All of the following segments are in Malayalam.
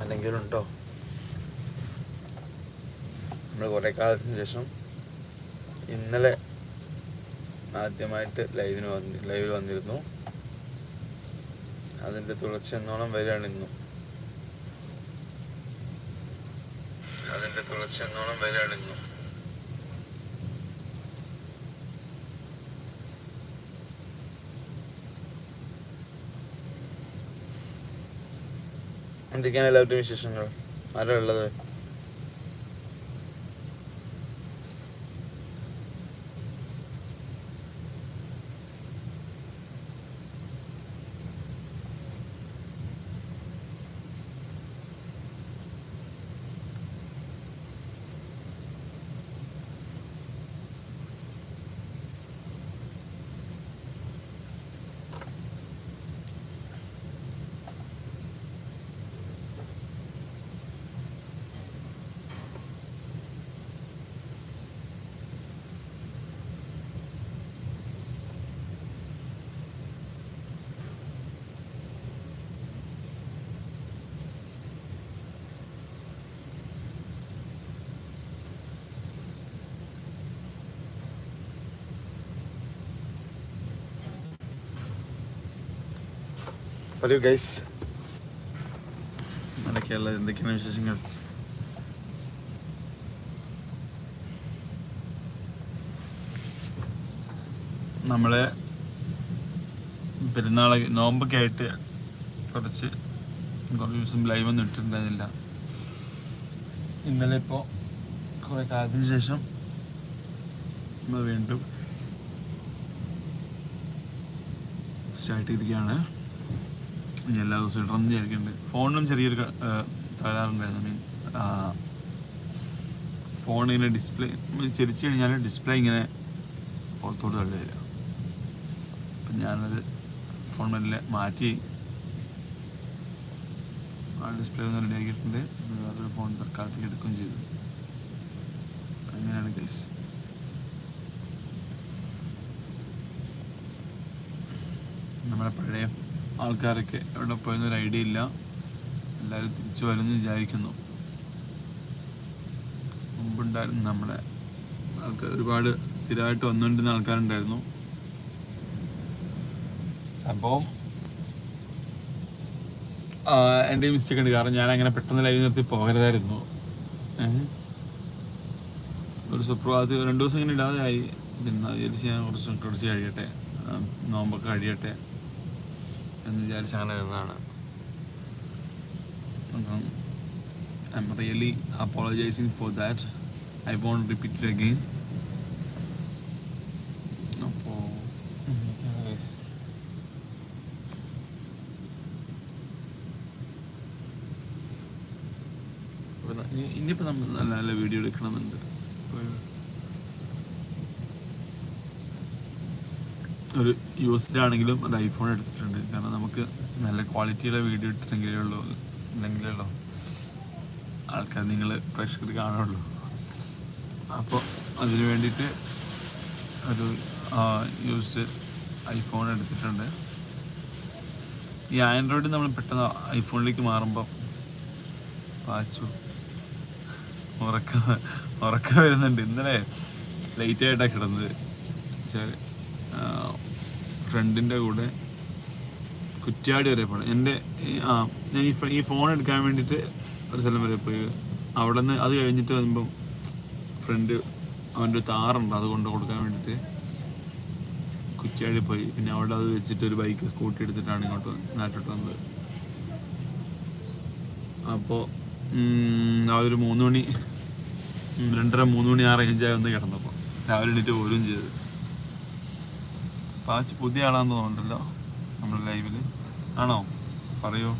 അല്ലെങ്കിലും ഉണ്ടോ നമ്മൾ കുറേ കാലത്തിന് ശേഷം ഇന്നലെ ആദ്യമായിട്ട് ലൈവിന് വന്നി ലൈവിൽ വന്നിരുന്നു. അതിന്റെ തുടർച്ച എന്നോണം വരികയാണ് ഇന്നും. അതിന്റെ തുടർച്ച എന്നോണം വരികയാണ് ഇന്നും. എന്തൊക്കെയാണ് എല്ലാവരുടെയും വിശേഷങ്ങൾ? ആരാ ഉള്ളത്? പറയൂ ഗൈസ് അതൊക്കെയുള്ള എന്തൊക്കെയാണ് വിശേഷങ്ങൾ നമ്മളെ പെരുന്നാൾ നോമ്പൊക്കെ ആയിട്ട് കുറച്ച് കുറച്ച് ദിവസം ലൈവ് ഒന്നും ഇട്ടിട്ടുണ്ടായിരുന്നില്ല. ഇന്നലെ ഇപ്പോൾ കുറേ കാലത്തിന് ശേഷം നമ്മൾ വീണ്ടും സ്റ്റാർട്ട് ചെയ്തിരിക്കുകയാണ്. ഇനി എല്ലാ ദിവസവും ഇടണം എന്ന് വിചാരിക്കുന്നുണ്ട് ഫോണിനും ചെറിയൊരു തകരാറുണ്ടായിരുന്നു. മീൻ ഫോൺ ഇങ്ങനെ ഡിസ്പ്ലേ ചിരിച്ചു കഴിഞ്ഞാൽ ഡിസ്പ്ലേ ഇങ്ങനെ പുറത്തോട്ട് തള്ളി വരിക. അപ്പം ഞാനത് ഫോൺ മെല്ലെ മാറ്റി ആ ഡിസ്പ്ലേ ഒന്ന് റെഡി ആക്കിയിട്ടുണ്ട്. വേറൊരു ഫോൺ തൽക്കാലത്തേക്ക് എടുക്കുകയും ചെയ്തു. അങ്ങനെയാണ് കേസ് നമ്മുടെ പഴയ ആൾക്കാരൊക്കെ എവിടെ പോയെന്നൊരു ഐഡിയ ഇല്ല. എല്ലാവരും തിരിച്ചു വരുമെന്ന് വിചാരിക്കുന്നു. മുമ്പുണ്ടായിരുന്നു നമ്മുടെ ആൾക്കാർ ഒരുപാട് സ്ഥിരമായിട്ട് വന്നുകൊണ്ടിരുന്ന ആൾക്കാരുണ്ടായിരുന്നു. സംഭവം എന്റെ മിസ്റ്റേക്ക് ഉണ്ട്. കാരണം ഞാൻ അങ്ങനെ പെട്ടെന്ന് ലൈവ് നിർത്തി പോകരുതായിരുന്നു. ഒരു സുപ്രഭാതത്തിൽ രണ്ട് ദിവസം ഇങ്ങനെ ഇടാതെ ആയി പിന്നെ ഞാൻ കുറച്ച് കുറച്ച് കഴിയട്ടെ. നോമ്പൊക്കെ കഴിയട്ടെ. എന്ന് വിചാരിച്ച് അങ്ങനെ നിന്നതാണ് അപ്പം I am really apologising for that I won't repeat it again അപ്പോൾ ഇനിയിപ്പോൾ നമ്മൾ നല്ല നല്ല വീഡിയോ എടുക്കണമെന്നുണ്ട്. ഒരു യൂസ്ഡിലാണെങ്കിലും ഒരു ഐഫോൺ എടുത്തിട്ടുണ്ട്. കാരണം നമുക്ക് നല്ല ക്വാളിറ്റിയുള്ള വീഡിയോ ഇട്ടിട്ടെങ്കിലേ ഉള്ളൂ. ഇല്ലെങ്കിലുള്ളൂ ആൾക്കാർ നിങ്ങൾ പ്രേക്ഷകർ കാണുള്ളൂ. അപ്പോൾ അതിന് വേണ്ടിയിട്ട് ഒരു യൂസ്ഡ് ഐഫോൺ എടുത്തിട്ടുണ്ട്. ഈ ആൻഡ്രോയിഡ് നമ്മൾ പെട്ടെന്ന് ഐഫോണിലേക്ക് മാറുമ്പോൾ പാച്ചു. ഉറക്ക ഉറക്കം വരുന്നുണ്ട്. ഇന്നലെ ലേറ്റായിട്ടാണ് കിടന്നത്. ഫ്രണ്ടിന്റെ കൂടെ കുറ്റ്യാടി വരെ പോകണം എന്റെ ആ ഞാൻ ഈ ഈ ഫോൺ എടുക്കാൻ വേണ്ടിയിട്ട് ഒരു സ്ഥലം വരെ പോയി. അവിടെ നിന്ന് അത് കഴിഞ്ഞിട്ട് വരുമ്പം ഫ്രണ്ട് അവന്റെ താറുണ്ട് അത് കൊണ്ട് കൊടുക്കാൻ വേണ്ടിയിട്ട് കുറ്റ്യാടി പോയി. പിന്നെ അവിടെ അത് വെച്ചിട്ട് ഒരു ബൈക്ക് സ്കൂട്ടി എടുത്തിട്ടാണ് ഇങ്ങോട്ട് നാട്ടിലോട്ട് വന്നത്. അപ്പോൾ ആ ഒരു മൂന്ന് മണി രണ്ടര മൂന്ന് മണി ആ റേഞ്ചായി വന്ന് കിടന്നപ്പോൾ രാവിലെ എണീറ്റ് പോലും ചെയ്ത്. പാച്ച് പുതിയ ആളാന്ന് തോന്നുന്നുണ്ടല്ലോ നമ്മുടെ ലൈവിൽ ആണോ? പറയൂ.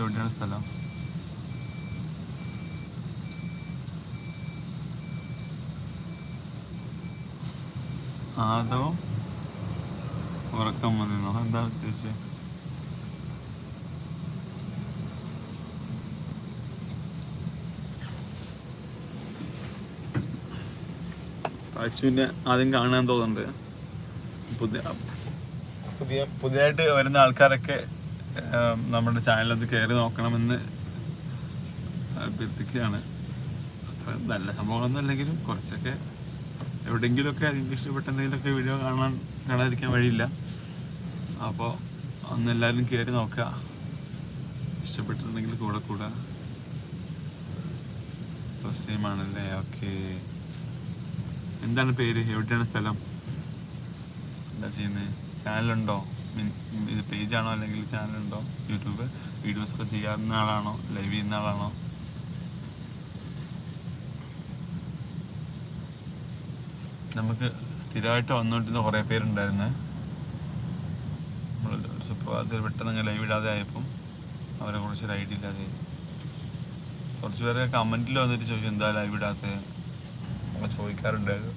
എവിടെയാണ് സ്ഥലം. ആദോ ഉറക്കം വന്നിരുന്നോ. എന്താ ഉദ്ദേശിച്ചത് പാച്ചുവിനെ ആദ്യം കാണാൻ തോന്നുന്നുണ്ട്. പുതിയ പുതിയ പുതിയതായിട്ട് വരുന്ന ആൾക്കാരൊക്കെ നമ്മുടെ ചാനലൊന്ന് കയറി നോക്കണമെന്ന് അഭ്യർത്ഥിക്കുകയാണ്. അത്ര നല്ല സംഭവങ്ങളൊന്നും അല്ലെങ്കിലും കുറച്ചൊക്കെ എവിടെയെങ്കിലുമൊക്കെ നിങ്ങൾക്ക് ഇഷ്ടപ്പെട്ട എന്തെങ്കിലുമൊക്കെ വീഡിയോ കാണാൻ കാണാതിരിക്കാൻ വഴിയില്ല. അപ്പോൾ ഒന്ന് എല്ലാവരും കയറി നോക്കുക. ഇഷ്ടപ്പെട്ടിട്ടുണ്ടെങ്കിൽ കൂടെ കൂടെ. ഫസ്റ്റ് ടൈം ആണല്ലേ? ഓക്കെ. എന്താണ് പേര്? എവിടെയാണ് സ്ഥലം? എന്താ ചെയ്യുന്നത്? ചാനലുണ്ടോ? ഇത് പേജാണോ അല്ലെങ്കിൽ ചാനലുണ്ടോ? യൂട്യൂബ് വീഡിയോസ് ഒക്കെ ചെയ്യാവുന്ന ആളാണോ? ലൈവ് ചെയ്യുന്ന ആളാണോ? നമുക്ക് സ്ഥിരമായിട്ട് വന്നുകൊണ്ടിരുന്ന കുറേ പേരുണ്ടായിരുന്നു. നമ്മൾ സുപ്രഭാതത്തിൽ പെട്ടെന്ന് ലൈവ് ഇടാതെ ആയപ്പം അവരെ കുറിച്ച് ഒരു ഐഡിയ ഇല്ലാതെ കുറച്ച് പേരെ കമന്റിൽ വന്നിട്ട് ചോദിച്ചു എന്താ ലൈവ് ഇടാത്തത് നമ്മൾ ചോദിക്കാറുണ്ടായിരുന്നു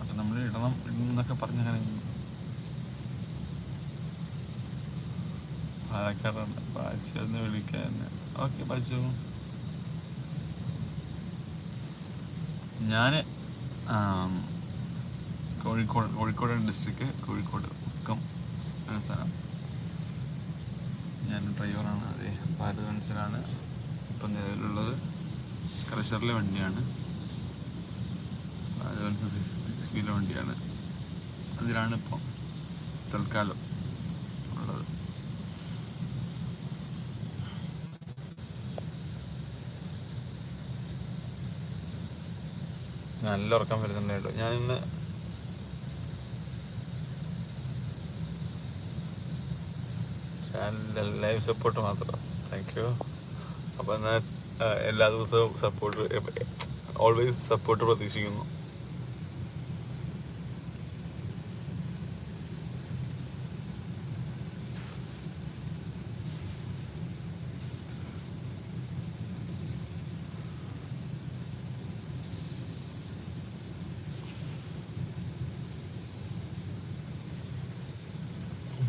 അപ്പം നമ്മൾ ഇടണം എന്നൊക്കെ പറഞ്ഞങ്ങനെ അങ്ങനെ പാലക്കാടാണ് പാച്ചു ഒന്ന് വിളിക്കാൻ ഓക്കെ പാച്ചു ഞാൻ കോഴിക്കോട് കോഴിക്കോട് ഡിസ്ട്രിക്ട് കോഴിക്കോട് മുക്കം ആണ് സ്ഥലം. ഞാൻ ഡ്രൈവറാണ്. അതെ ഭാരത് മനസ്സിലാണ് ഇപ്പം നിലവിലുള്ളത്. ക്രഷറിലെ വണ്ടിയാണ്. ഭാരത് സിക്സ് സിക്സ് കിലോ വണ്ടിയാണ്. അതിലാണ് ഇപ്പം തൽക്കാലം ഉള്ളത്. നല്ല ഉറക്കം വരുന്നുണ്ടായിട്ടോ ഞാൻ ഇന്ന് ലൈവ് സപ്പോർട്ട് മാത്രം. താങ്ക് യു അപ്പോൾ എന്നാൽ എല്ലാ ദിവസവും സപ്പോർട്ട് ഓൾവേസ് സപ്പോർട്ട് പ്രതീക്ഷിക്കുന്നു.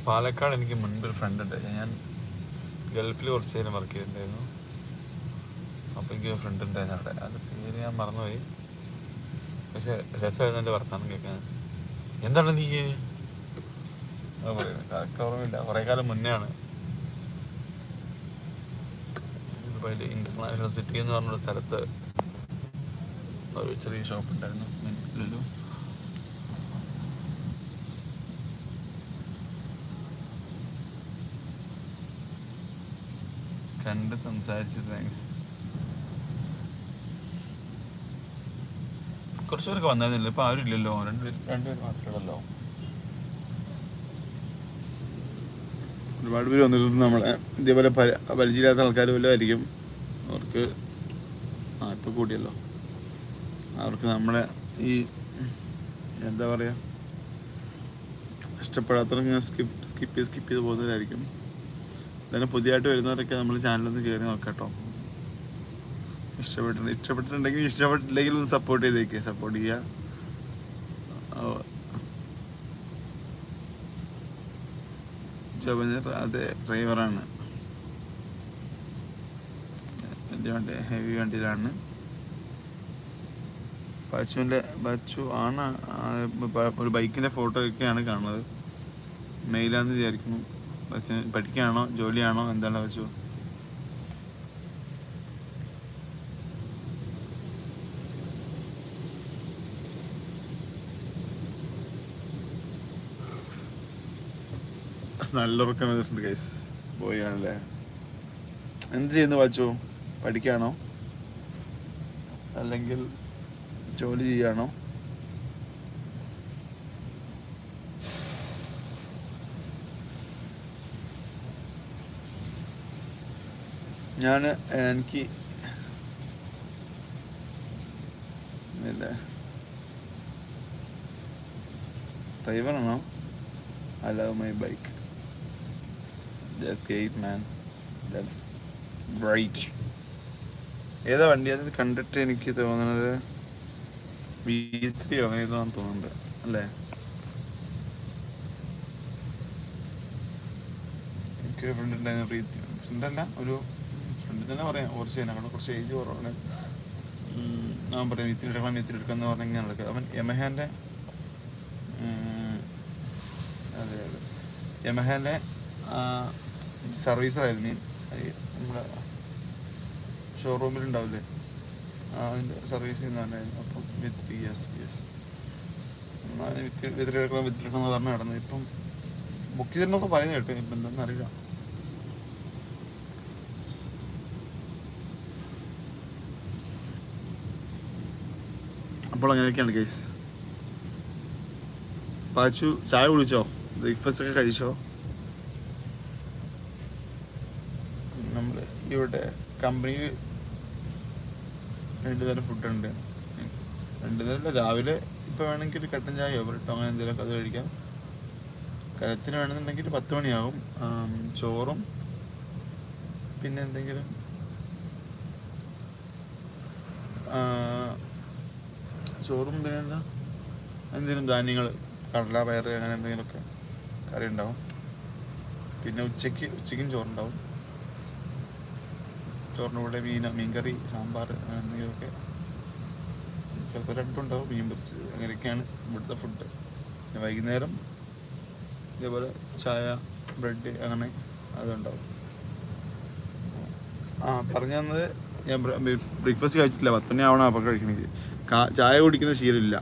പാലക്കാട് എനിക്ക് മുൻപ് ഒരു ഫ്രണ്ട് ഉണ്ട്. ഞാൻ ഗൾഫിൽ കുറച്ച് നേരം വർക്ക് ചെയ്തിട്ടുണ്ടായിരുന്നു. അപ്പോൾ എനിക്ക് ഫ്രണ്ട് ഉണ്ടായിരുന്നു അവിടെ. അത് പേര് ഞാൻ മറന്നുപോയി. പക്ഷെ രസമായിരുന്നു എന്റെ വർത്താനം കേൾക്കാൻ. എന്താണ് നീ? കറക്റ്റ് ഓർമ്മയില്ല. കുറേ കാലം മുന്നേ ആണ് ഇന്റർനാഷണൽ സിറ്റി എന്ന് പറഞ്ഞൊരു സ്ഥലത്ത് ഒരു ചെറിയ ഷോപ്പ് ഉണ്ടായിരുന്നു. ലുലു കണ്ട് സംസാരിച്ചു താങ്ക്സ് കുറച്ചു പേരൊക്കെ വന്നായിരുന്നില്ല ഇപ്പൊ ആരും ഇല്ലല്ലോ രണ്ടുപേര് മാത്രമേ ഉള്ളല്ലോ ഒരുപാട് പേര് വന്നിരുന്നു നമ്മളെ. ഇതേപോലെ പരി- പരിചയമില്ലാത്ത ആൾക്കാർ വല്ലതും ആയിരിക്കും. അവർക്ക് ആ ഇപ്പൊ കൂടിയല്ലോ. അവർക്ക് നമ്മളെ ഈ എന്താ പറയാ ഇഷ്ടപ്പെടാത്തവർക്ക് സ്കിപ്പ് സ്കിപ്പ് ചെയ്ത് സ്കിപ്പ് ചെയ്ത് പോകുന്നവരായിരിക്കും. തന്നെ പുതിയതായിട്ട് വരുന്നവരൊക്കെ നമ്മൾ ചാനലൊന്ന് കയറി നോക്കാട്ടോ. ഇഷ്ടപ്പെട്ടിട്ടുണ്ട് ഇഷ്ടപ്പെട്ടിട്ടുണ്ടെങ്കിൽ ഇഷ്ടപ്പെട്ടില്ലെങ്കിൽ ഒന്ന് സപ്പോർട്ട് ചെയ്തേക്കുക സപ്പോർട്ട് ചെയ്യുക. ജോബഞ്ചർ അതെ ഡ്രൈവറാണ് വലിയ വണ്ടി ഹെവി വണ്ടിയിലാണ്. ബച്ചുവിന്റെ ബച്ചു ആണ് ഒരു ബൈക്കിന്റെ ഫോട്ടോ ഒക്കെയാണ് കാണുന്നത്. മെയിലാന്ന് വിചാരിക്കുന്നു. ബച്ചു പഠിക്കുകയാണോ ജോലിയാണോ എന്താണ് വെച്ചു? നല്ല ഉറക്കം വന്നിട്ടുണ്ട് ഗൈസ് പോയി ആണല്ലേ? എന്ത് ചെയ്യുന്നു വാച്ചു? പഠിക്കുകയാണോ? അല്ലെങ്കിൽ ജോലി ചെയ്യുകയാണോ ഞാൻ എനിക്ക് ഇല്ലേ. ഡ്രൈവറാണോ ഐ ലവ് മൈ ബൈക്ക്. ഏതാ വണ്ടി? അത് കണ്ടിട്ട് എനിക്ക് തോന്നുന്നത് വി ത്രീ ഏതാന്ന് തോന്നുന്നുണ്ട്. അല്ലേ? എനിക്ക് ഫ്രണ്ട് ഉണ്ടായിരുന്നു. ഫ്രണ്ടല്ല ഫ്രണ്ട് ഒരു ഫ്രണ്ട് തന്നെ പറയാം. കുറച്ച് ഞങ്ങളുടെ കുറച്ച് ഏജ് കുറവാണ്. അവൻ പറയാം വിത്തിരി എടുക്കണം വിത്തിരി എടുക്കണം എന്ന് പറഞ്ഞാൽ ഇങ്ങനെ നടക്കുക അവൻ യമഹാന്റെ അതെ അതെ. യമഹാന്റെ സർവീസറായിരുന്നു മീൻ നമ്മുടെ ഷോറൂമിലുണ്ടാവില്ലേ അതിന്റെ സർവീസ് ചെയ്യുന്നതായിരുന്നു അപ്പം വിത്ത് യെസ് യെസ് എടുക്കണം വിത്തിരി എടുക്കണം എന്ന് പറഞ്ഞ് നടന്നു. ഇപ്പം ബുക്ക് ചെയ്തിരുന്നൊക്കെ പറയുന്നത് കേട്ടോ. ഇപ്പം എന്താണെന്ന് അറിയില്ല. അപ്പോൾ അങ്ങനെയൊക്കെയാണ് കേസ് പാച്ചു ചായ കുടിച്ചോ? ബ്രേക്ക്ഫാസ്റ്റ് ഒക്കെ കഴിച്ചോ? നമ്മൾ ഇവിടെ കമ്പനിയിൽ രണ്ട് തരം ഉണ്ട്. രണ്ട് തരം രാവിലെ ഇപ്പോൾ വേണമെങ്കിൽ കട്ടൻ ചായയോ ബ്രെഡോ അങ്ങനെ എന്തെങ്കിലുമൊക്കെ അത് കഴിക്കാം. കരത്തിന് വേണമെന്നുണ്ടെങ്കിൽ പത്ത് മണിയാകും ചോറും പിന്നെ എന്തെങ്കിലും ചോറും പിന്നെ എന്താ എന്തെങ്കിലും ധാന്യങ്ങൾ കടല പയർ അങ്ങനെ എന്തെങ്കിലുമൊക്കെ കറി ഉണ്ടാവും. പിന്നെ ഉച്ചയ്ക്ക് ഉച്ചയ്ക്കും ചോറുണ്ടാവും. ചോറിന്റെ കൂടെ മീൻ മീൻകറി സാമ്പാർ അങ്ങനെ എന്തെങ്കിലുമൊക്കെ. ചിലപ്പോൾ രണ്ടുണ്ടാവും മീൻ പൊരിച്ചത്. അങ്ങനെയൊക്കെയാണ് ഇവിടുത്തെ ഫുഡ് പിന്നെ വൈകുന്നേരം ഇതേപോലെ ചായ ബ്രെഡ് അങ്ങനെ അതുണ്ടാവും. ആ പറഞ്ഞു തന്നത് ഞാൻ ബ്രേക്ക്ഫാസ്റ്റ് കഴിച്ചിട്ടില്ല. പത്ത് മണി ആവണം അപ്പം കഴിക്കണമെങ്കിൽ ചായ കുടിക്കുന്ന ശീലമില്ല.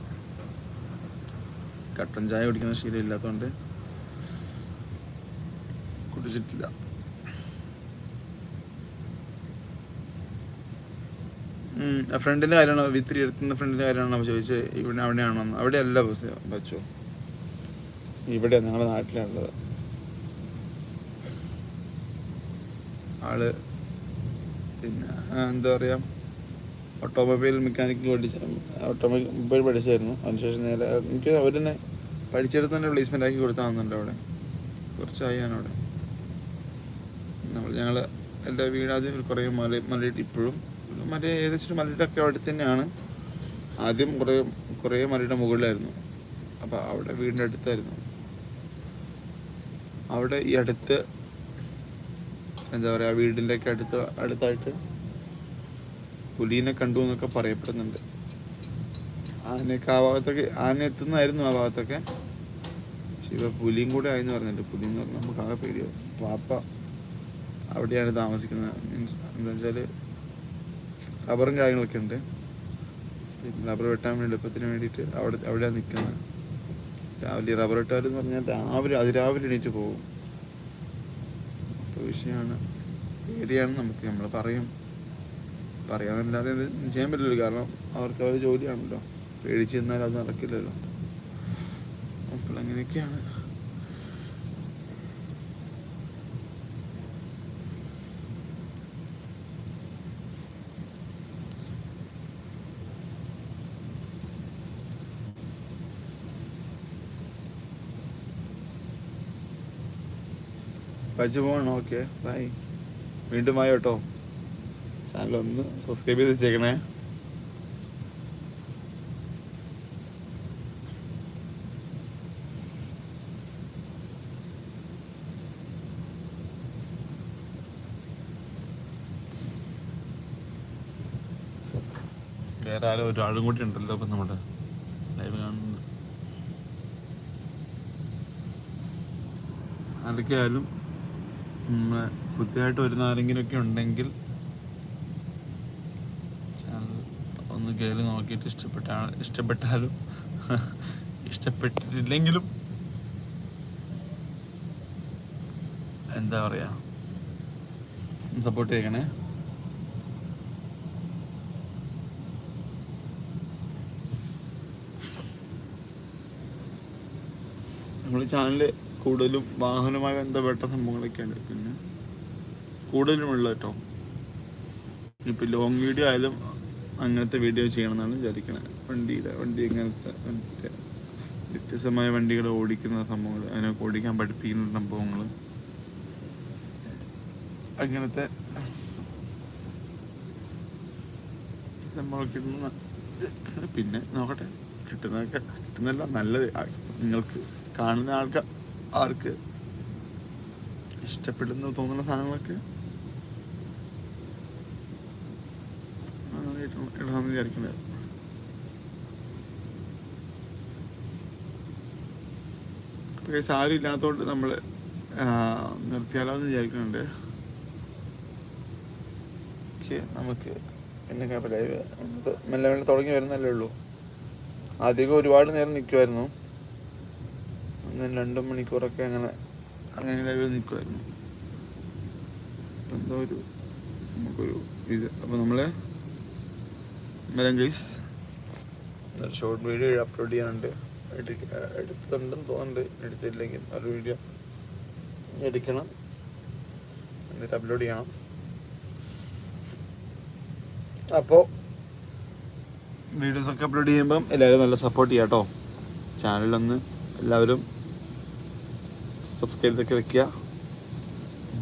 കട്ടൻ ചായ കുടിക്കുന്ന ശീലം ഇല്ലാത്തതുകൊണ്ട് കുടിച്ചിട്ടില്ല ഫ്രണ്ടിന്റെ കാര്യമാണോ? വിത്തിരി എടുത്തുന്ന ഫ്രണ്ടിന്റെ കാര്യമാണോ? ചോദിച്ചത് ഇവിടെ അവിടെയാണോ? അവിടെയല്ല ബസ് ബച്ചോ? ഇവിടെ ഞങ്ങളുടെ നാട്ടിലാണുള്ളത്. ആൾ പിന്നെ എന്താ പറയുക ഓട്ടോമൊബൈൽ മെക്കാനിക്കൽ പഠിച്ച ഓട്ടോമൊബൈൽ പഠിച്ചായിരുന്നു. അതിനുശേഷം നേരെ എനിക്ക് അവർ തന്നെ പഠിച്ചെടുത്ത് തന്നെ പ്ലേസ്മെന്റ് ആക്കി കൊടുത്താന്നുണ്ട് അവിടെ. കുറച്ചായി ഞാനവിടെ. നമ്മൾ ഞങ്ങൾ എന്റെ വീടാദ്യം കുറേ മല മലയിട്ട് ഇപ്പോഴും മല ഏകദേശം മലയിട്ടൊക്കെ അവിടെ തന്നെയാണ്. ആദ്യം കുറേ കുറേ മലയുടെ മുകളിലായിരുന്നു. അപ്പോൾ അവിടെ വീടിന്റെ അടുത്തായിരുന്നു. അവിടെ ഈ അടുത്ത് എന്താ പറയുക വീടിന്റെ ഒക്കെ അടുത്ത് അടുത്തായിട്ട് പുലീനെ കണ്ടു എന്നൊക്കെ പറയപ്പെടുന്നുണ്ട്. ആനയൊക്കെ ആ ഭാഗത്തൊക്കെ ആന എത്തുന്നതായിരുന്നു ആ ഭാഗത്തൊക്കെ. പക്ഷെ ഇവ പുലിയും കൂടെ ആയെന്ന് പറഞ്ഞിട്ട് പുലി എന്ന് പറഞ്ഞാൽ നമുക്ക് ആകെ പേടിയോ വാപ്പ അവിടെയാണ് താമസിക്കുന്നത്. മീൻസ് എന്താ വെച്ചാൽ റബ്ബറും കാര്യങ്ങളൊക്കെ ഉണ്ട്. റബ്ബർ വെട്ടാൻ വേണ്ടി എളുപ്പത്തിന് വേണ്ടിയിട്ട് അവിടെ അവിടെയാണ് നിൽക്കുന്നത് രാവിലെ റബ്ബർ വെട്ടാലെന്ന് പറഞ്ഞാൽ രാവിലെ അതിരാവിലെ എണീറ്റ് പോകും. വിഷയമാണ്. പേടിയാണ് നമുക്ക്. നമ്മൾ പറയും. പറയാമെന്നല്ലാതെ ഇത് ചെയ്യാൻ പറ്റില്ലല്ലോ. കാരണം അവർക്ക് അവർ ജോലിയാണല്ലോ. പേടിച്ച് നിന്നാൽ അത് നടക്കില്ലല്ലോ. അപ്പോൾ അങ്ങനെയൊക്കെയാണ്. പച്ച പോകണം ഓക്കെ ബൈ. വീണ്ടും ആയോ കേട്ടോ ചാനൽ ഒന്ന് സബ്സ്ക്രൈബ് ചെയ്ത് വെച്ചേക്കണേ. വേറെ ആരോ ഒരാളും കൂടി ഉണ്ടല്ലോ ഇപ്പം നമ്മുടെ ലൈവ് കാണുന്നത് ആരൊക്കെയായാലും പുതിയതായിട്ട് വരുന്ന ആരെങ്കിലും ഒക്കെ ഉണ്ടെങ്കിൽ ഒന്ന് കയറി നോക്കിയിട്ട് ഇഷ്ടപ്പെട്ട ഇഷ്ടപ്പെട്ടാലും ഇഷ്ടപ്പെട്ടിട്ടില്ലെങ്കിലും എന്താ പറയാ? സപ്പോർട്ട് ചെയ്യണേ. നമ്മൾ ചാനൽ കൂടുതലും വാഹനവുമായി ബന്ധപ്പെട്ട സംഭവങ്ങളൊക്കെയാണ് പിന്നെ കൂടുതലും ഉള്ളത് കേട്ടോ ഇപ്പം ലോങ് വീഡിയോ ആയാലും അങ്ങനത്തെ വീഡിയോ ചെയ്യണമെന്നാണ് വിചാരിക്കുന്നത് വണ്ടിയുടെ വണ്ടി ഇങ്ങനത്തെ മറ്റേ വ്യത്യസ്തമായ വണ്ടികൾ ഓടിക്കുന്ന സംഭവങ്ങൾ അതിനൊക്കെ ഓടിക്കാൻ പഠിപ്പിക്കുന്ന സംഭവങ്ങൾ. അങ്ങനത്തെ സംഭവമൊക്കെ പിന്നെ നോക്കട്ടെ. കിട്ടുന്നതൊക്കെ കിട്ടുന്നല്ല നല്ലത്. നിങ്ങൾക്ക് കാണുന്ന ആൾക്കാർ ആർക്ക് ഇഷ്ടപ്പെടുന്ന തോന്നുന്ന സാധനങ്ങളൊക്കെ? ഇടണമെന്ന് വിചാരിക്കുന്നത്. പക്ഷേ ആരും ഇല്ലാത്തതുകൊണ്ട് നമ്മൾ നിർത്തിയാലോ എന്ന് വിചാരിക്കുന്നുണ്ട്. ഓക്കെ നമുക്ക് പിന്നെ ലൈവ് മെല്ലെ മെല്ലെ തുടങ്ങി വരുന്നല്ലേ ഉള്ളൂ. അധികം ഒരുപാട് നേരം നിൽക്കുമായിരുന്നു ഒന്ന് രണ്ട് മണിക്കൂറൊക്കെ അങ്ങനെ അങ്ങനെ ലൈവിൽ നിൽക്കുമായിരുന്നു എന്തോ ഒരു നമുക്കൊരു ഇത്. അപ്പോൾ നമ്മൾ വരാം ഗൈസ് ഷോർട്ട് വീഡിയോ അപ്ലോഡ് ചെയ്യാനുണ്ട്. എടുത്തിട്ടുണ്ടെന്ന് തോന്നുന്നുണ്ട്. എടുത്തില്ലെങ്കിൽ ഒരു വീഡിയോ എടുക്കണം. എന്നിട്ട് അപ്ലോഡ് ചെയ്യണം. അപ്പോൾ വീഡിയോസൊക്കെ അപ്ലോഡ് ചെയ്യുമ്പം എല്ലാവരും നല്ല സപ്പോർട്ട് ചെയ്യാം കേട്ടോ ചാനലൊന്ന് എല്ലാവരും സബ്സ്ക്രൈബ് ഒക്കെ വെക്കുക.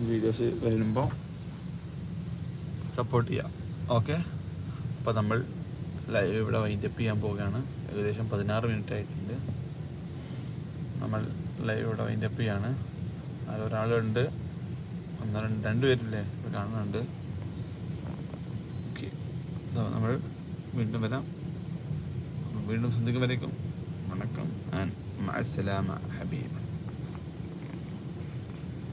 വീഡിയോസ് വരുമ്പോൾ സപ്പോർട്ട് ചെയ്യാം. ഓക്കെ അപ്പോൾ നമ്മൾ ലൈവ് ഇവിടെ വൈൻഡപ്പ് ചെയ്യാൻ പോവുകയാണ്. ഏകദേശം പതിനാറ് മിനിറ്റ് ആയിട്ടുണ്ട്. നമ്മൾ ലൈവ് ഇവിടെ വൈൻഡപ്പ് ചെയ്യാണ്. അതിലൊരാളുണ്ട് ഒന്ന് രണ്ട് രണ്ട് പേരില്ലേ? കാണുന്നുണ്ട്. ഓക്കെ നമ്മൾ വീണ്ടും വരാം. വീണ്ടും വരേക്കും. വണക്കം. ആൻഡ് മഅസ്സലാമ ഹബീബ്